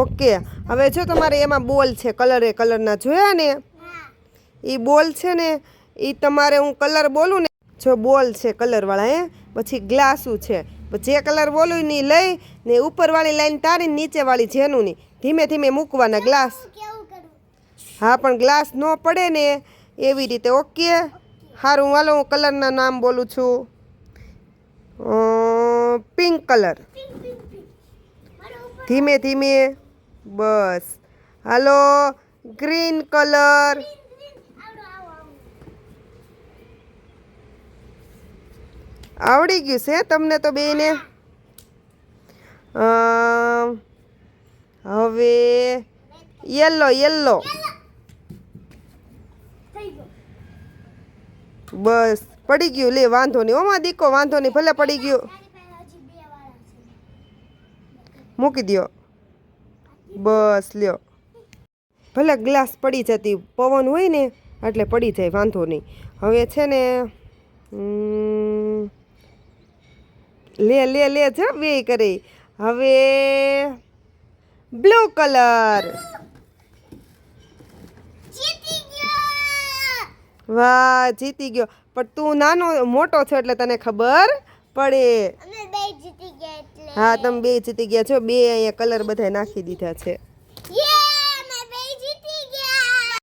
Okay. હવે જો તમારે એમાં બોલ છે કલરે કલરના જોયા ને? એ બોલ છે ને એ તમારે હું કલર બોલું ને જો બોલ છે કલરવાળા એ પછી ગ્લાસું છે. જે કલર બોલું ને લઈ ને ઉપરવાળી લાઈન તારી નીચેવાળી જેનું ની ધીમે ધીમે મૂકવાના ગ્લાસ. હા પણ ગ્લાસ ન પડે ને એવી રીતે ઓકે? સારું હાલો હું કલરના નામ બોલું છું. Pink colour. ધીમે ધીમે. બસ. હાલો, ગ્રીન કલર. આવડો આવો આવો આવડી ગયું છે તમને તો બેને? હવે યલો યલો. બસ, પડી ગયું લે, વાંધો નહીં. ઓમાં દીકો, વાંધો નહીં, ભલે પડી ગયું. મૂકી દ્યો. બસ લ્યો. ભલે ગ્લાસ પડી જતી પવન હોય ને એટલે પડી જાય વાંધો નહીં. હવે છે ને લે લે લે જ બે કરે. હવે બ્લુ કલર. વાહ જીતી ગયો. પણ તું નાનો મોટો છો એટલે તને ખબર પડે અમે બે જીતી ગયા એટલે હા તમે બે જીતી ગયા છો. બે અહીંયા કલર બધા નાખી દીધા છે.